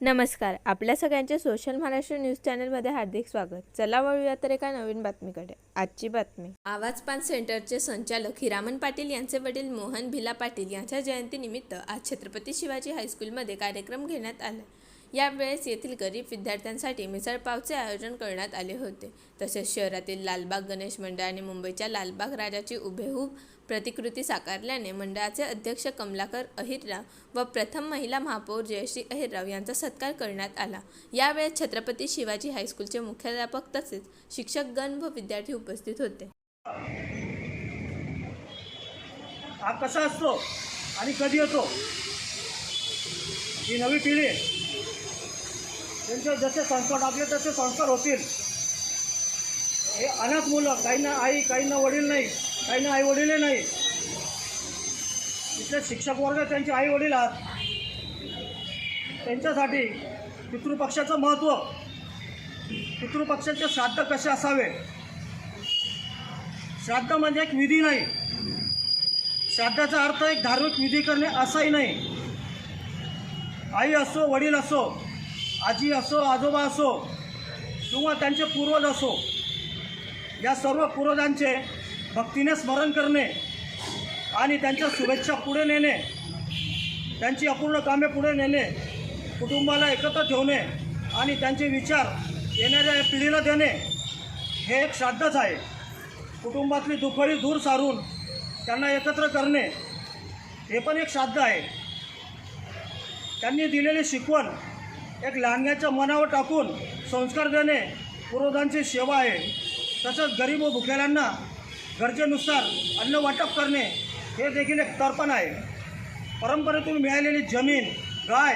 नमस्कार आपल्या सगळ्यांचे सोशल महाराष्ट्र न्यूज चॅनलमध्ये हार्दिक स्वागत. चला वळूया तर एका नवीन बातमीकडे. आजची बातमी. आवाज पान सेंटरचे संचालक हिरामन पाटील यांचे वडील मोहन भिला पाटील यांच्या जयंतीनिमित्त आज छत्रपती शिवाजी हायस्कूलमध्ये कार्यक्रम घेण्यात आला. यावेळेस येथील गरीब विद्यार्थ्यांसाठी मिसळपावचे आयोजन करण्यात आले होते. तसेच शहरातील लालबाग गणेश मंडळ आणि मुंबईच्या लालबाग राजाची उभेहूब प्रतिकृती साकारल्याने मंडळाचे अध्यक्ष कमलाकर अहिरराव व प्रथम महिला महापौर जयश्री अहिरराव यांचा सत्कार करण्यात आला. यावेळेस छत्रपती शिवाजी हायस्कूलचे मुख्याध्यापक तसेच शिक्षकगण व विद्यार्थी उपस्थित होते. हा कसा असतो आणि कधी येतो? ही नवी पिढी त्यांचे जसे संस्कार टाकले तसे संस्कार होतील. हे अनाथ मुलं काहींना आई काहींना वडील नाही काहींना आई वडील नाही. इथले शिक्षक वर्ग त्यांचे आई वडील आहात. त्यांच्यासाठी पितृपक्षाचं महत्त्व पितृपक्षाचे श्राद्ध कसे असावे? श्राद्ध म्हणजे एक विधी नाही. श्राद्धाचा अर्थ एक धार्मिक विधी करणे असाही नाही. आई असो वडील असो आजी असो आजोबा असो किंवा त्यांचे पूर्वज असो या सर्व पूर्वजांचे भक्तीने स्मरण करणे आणि त्यांच्या शुभेच्छा पुढे नेणे त्यांची अपूर्ण कामे पुढे नेणे कुटुंबाला एकत्र ठेवणे आणि त्यांचे विचार येणाऱ्या पिढीला देणे हे एक श्राद्धच आहे. कुटुंबातली दुफळी दूर सारून त्यांना एकत्र करणे हे पण एक श्राद्ध आहे. त्यांनी दिलेली शिकवण एक लहानग्याच्या मनावर टाकून संस्कार देणे पूर्वजांची सेवा आहे. तसंच गरीब व भुकेल्यांना गरजेनुसार अन्न वाटप करणे हे देखील एक तर्पण आहे. परंपरेतून मिळालेली जमीन गाय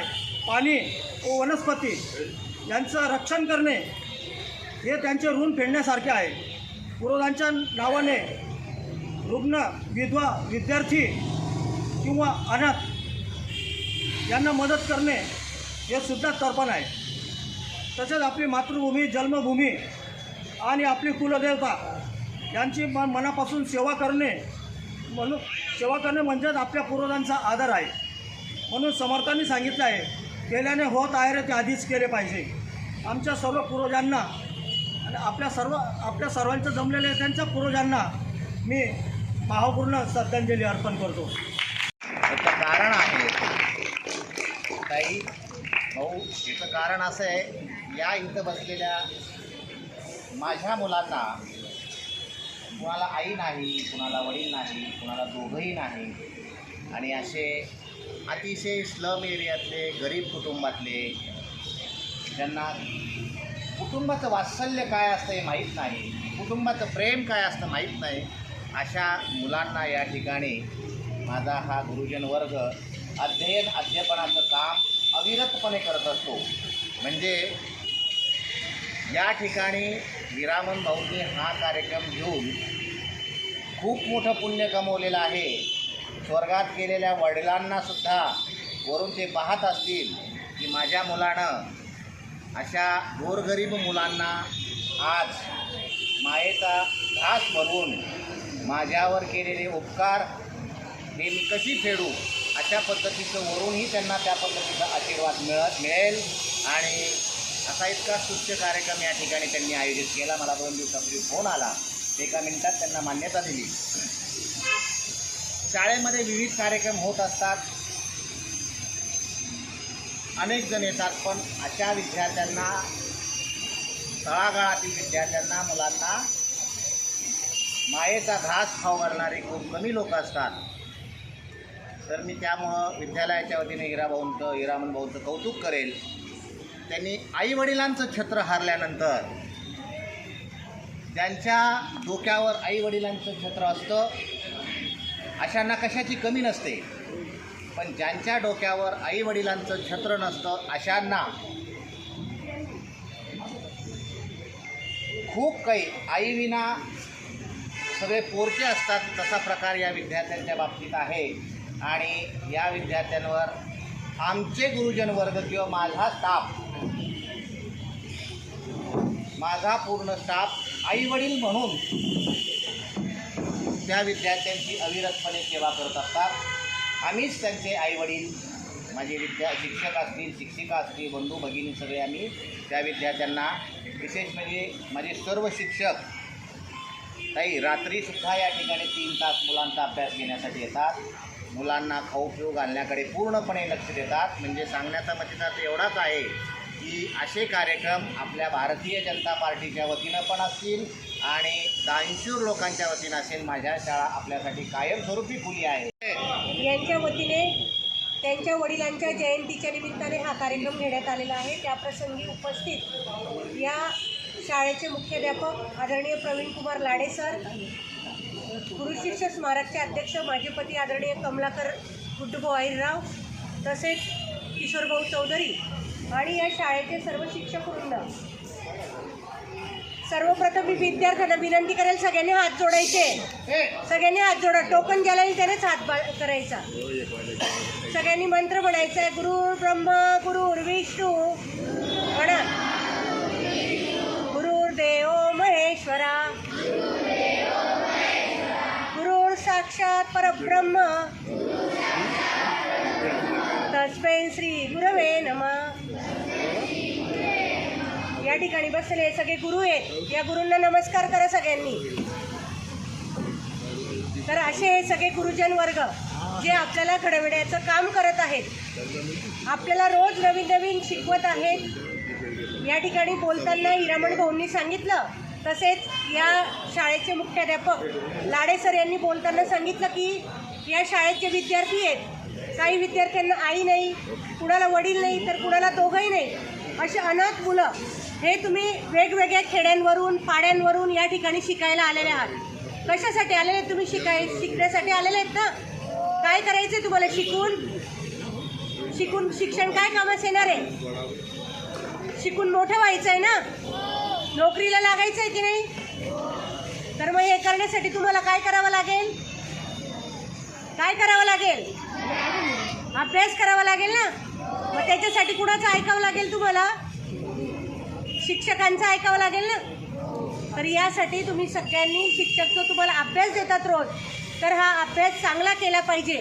पाणी व वनस्पती यांचं रक्षण करणे हे त्यांचे ऋण फेडण्यासारखे आहे. पूर्वजांच्या नावाने रुग्ण विधवा विद्यार्थी किंवा अनाथ यांना मदत करणे हे सुद्धा तर्पण आहे. तसेच आपली मातृभूमी जन्मभूमी आणि आपली कुलदेवता यांची म मनापासून सेवा करणे म्हणून सेवा करणे म्हणजेच आपल्या पूर्वजांचा आदर आहे. म्हणून समर्थांनी सांगितलं आहे केल्याने होत आहे रे ते आधीच केले पाहिजे. आमच्या सर्व पूर्वजांना आणि आपल्या सर्व आपल्या सर्वांच्या जमलेल्या त्यांच्या पूर्वजांना मी भावपूर्ण श्रद्धांजली अर्पण करतो. कारण आहे काही भाऊ याचं कारण असं आहे या इथं बसलेल्या माझ्या मुलांना कुणाला आई नाही कुणाला वडील नाही कुणाला दोघंही नाही आणि असे अतिशय स्लम एरियातले गरीब कुटुंबातले ज्यांना कुटुंबाचं वात्सल्य काय असतं हे माहीत नाही कुटुंबाचं प्रेम काय असतं माहीत नाही अशा मुलांना या ठिकाणी माझा हा गुरुजन वर्ग अध्ययन अध्यापनाचं काम अविरतपणे करत असतो. म्हणजे या ठिकाणी विरामन भाऊंनी हा कार्यक्रम घेऊन खूप मोठं पुण्य कमवलेलं आहे. स्वर्गात गेलेल्या वडिलांनासुद्धा वरून ते पाहत असतील की माझ्या मुलानं अशा गोरगरीब मुलांना आज मायेचा घास भरून माझ्यावर केलेले उपकार हे मी कशी फेडू? अशा पद्धतीचं वरूनही त्यांना त्या पद्धतीचा आशीर्वाद मिळत मिळेल. आणि असा इतका स्तुत्य कार्यक्रम या ठिकाणी त्यांनी आयोजित केला. मला दोन दिवसापूर्वी फोन आला. एका मिनिटात त्यांना मान्यता दिली. शाळेमध्ये विविध कार्यक्रम होत असतात. अनेक जण येतात पण अशा विद्यार्थ्यांना तळागाळातील विद्यार्थ्यांना मुलांना मायेचा घास खाऊ घालणारे खूप कमी लोक असतात. तर मी त्यामुळं विद्यालयाच्या वतीने हिराभाऊंचं हिरामन भाऊंचं कौतुक करेल. त्यांनी आईवडिलांचं छत्र हारल्यानंतर ज्यांच्या डोक्यावर आईवडिलांचं छत्र असतं अशांना कशाची कमी नसते. पण ज्यांच्या डोक्यावर आईवडिलांचं छत्र नसतं अशांना खूप काही आईविना सगळे पोरके असतात तसा प्रकार या विद्यार्थ्यांच्या बाबतीत आहे. आणि या विद्यार्थ्यांवर आमचे गुरुजन वर्ग किंवा माझा स्टाफ माझा पूर्ण स्टाफ आईवडील म्हणून त्या विद्यार्थ्यांची अविरतपणे सेवा करत असतात. आम्हीच त्यांचे आईवडील माझे विद्या शिक्षक असतील शिक्षिका असतील बंधू भगिनी सगळे आम्ही त्या विद्यार्थ्यांना विशेष म्हणजे माझे सर्व शिक्षक ताई रात्रीसुद्धा या ठिकाणी तीन तास मुलांचा अभ्यास घेण्यासाठी येतात. मुलांना खाऊ पिऊ घालण्याकडे पूर्णपणे लक्ष देतात. म्हणजे सांगण्याचा मतितार्थ एवढाच आहे की असे कार्यक्रम आपल्या भारतीय जनता पार्टीच्या वतीनं पण असतील आणि दानशूर लोकांच्या वतीनं असेल माझ्या शाळा आपल्यासाठी कायमस्वरूपी खुली आहे. यांच्या वतीने त्यांच्या वडिलांच्या जयंतीच्या निमित्ताने हा कार्यक्रम घेण्यात आलेला आहे. त्याप्रसंगी उपस्थित या शाळेचे मुख्याध्यापक आदरणीय प्रवीण कुमार लाडे सर गुरुशिष्य स्मारकचे अध्यक्ष माजीपती आदरणीय कमलाकर गुड्डूभाऊ आहिरराव तसेच किशोरभाऊ चौधरी आणि या शाळेचे सर्व शिक्षक वृंद. सर्वप्रथम मी विद्यार्थ्यांना विनंती करेल सगळ्यांनी हात जोडायचे. सगळ्यांनी हात जोडा. टोकन ज्याला येईल त्यानेच हात बा करायचा. सगळ्यांनी मंत्र म्हणायचा आहे गुरु ब्रह्मा गुरु विष्णू म्हणा. गुरुर्देव महेश्वरा साक्षात परब्रह्म. तस्मै श्री गुरवे नमः. या ठिकाणी बसलेले सगळे गुरु आहेत. या गुरूंना नमस्कार करा सगळ्यांनी. तर असे हे सगळे गुरुजन वर्ग जे आपल्याला घडविण्याचं काम करत आहेत आपल्याला रोज नवीन नवीन शिकवत आहेत. या ठिकाणी बोलताना हिरामण भाऊंनी सांगितलं तसेच या शाळेचे मुख्याध्यापक लाडे सर यांनी बोलताना सांगितलं की या शाळेत जे विद्यार्थी आहेत काही विद्यार्थ्यांना आई नाही कुणाला वडील नाही तर कुणाला दोघंही नाही असे अनाथ मुलं हे तुम्ही वेगवेगळ्या खेड्यांवरून पाड्यांवरून या ठिकाणी शिकायला आलेले आहात. कशासाठी आलेले आहेत तुम्ही शिकाय शिकण्यासाठी आलेले आहेत ना? काय करायचं आहे तुम्हाला शिकून? शिकून शिक्षण काय कामास येणार आहे? शिकून मोठं व्हायचं आहे ना? नोकरीला लागायचं आहे की नाही? तर मग हे करण्यासाठी तुम्हाला काय करावं लागेल? काय करावं लागेल? अभ्यास करावा लागेल ना? मग त्याच्यासाठी कुणाचं ऐकावं लागेल तुम्हाला? शिक्षकांचं ऐकावं लागेल ना? तर यासाठी तुम्ही सगळ्यांनी शिक्षक जो तुम्हाला अभ्यास देतात रोज. तर हा अभ्यास चांगला केला पाहिजे.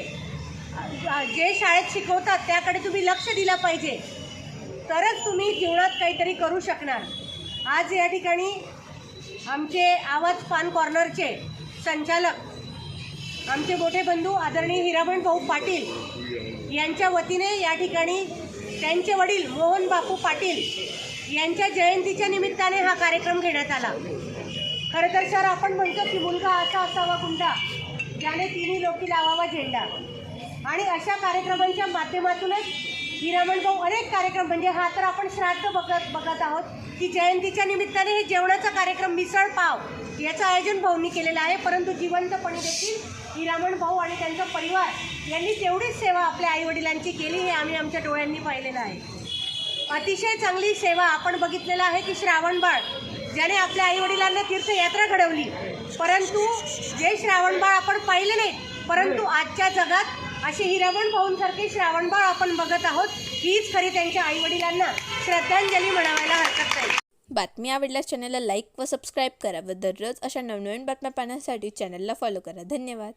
जे शाळेत शिकवतात त्याकडे तुम्ही लक्ष दिलं पाहिजे. तरच तुम्ही जीवनात काहीतरी करू शकणार. आज या ठिकाणी आमचे आवाज पान कॉर्नरचे संचालक आमचे मोठे बंधू आदरणीय हिरामण भाऊ पाटील यांच्या वतीने या ठिकाणी त्यांचे वडील मोहन बापू पाटील यांच्या जयंतीच्या निमित्ताने हा कार्यक्रम घेण्यात आला. खरं तर सर आपण म्हणतो की मुलगा असा असावा गुंडा ज्याने तिन्ही लोकी लावावा झेंडा. आणि अशा कार्यक्रमांच्या माध्यमातूनच हिरामण भाऊ अनेक कार्यक्रम म्हणजे हा तर आपण श्राद्ध बघत बघत आहोत. की जयंतीच्या निमित्ताने हे जेवणाचा कार्यक्रम मिसळ पाव याचं आयोजन भाऊंनी केलेलं आहे. परंतु जिवंतपणे देखील हिरामण भाऊ आणि त्यांचा परिवार यांनी तेवढीच सेवा आपल्या आईवडिलांची केली हे आम्ही आमच्या डोळ्यांनी पाहिलेलं आहे. अतिशय चांगली सेवा आपण बघितलेलं आहे की श्रावणबाळ ज्याने आपल्या आईवडिलांना तीर्थयात्रा घडवली. परंतु जे श्रावणबाळ आपण पाहिले नाहीत परंतु आजच्या जगात असे हिरावण भाऊंसारखे श्रावणबाळ आपण बघत आहोत. हीच खरी त्यांच्या आईवडिलांना श्रद्धांजली म्हणावायला हरकत नाही. बातमी आवडल्यास चॅनलला लाईक व सबस्क्राईब करा व दररोज अशा नवनवीन बातम्या पाहण्यासाठी चॅनलला फॉलो करा. धन्यवाद.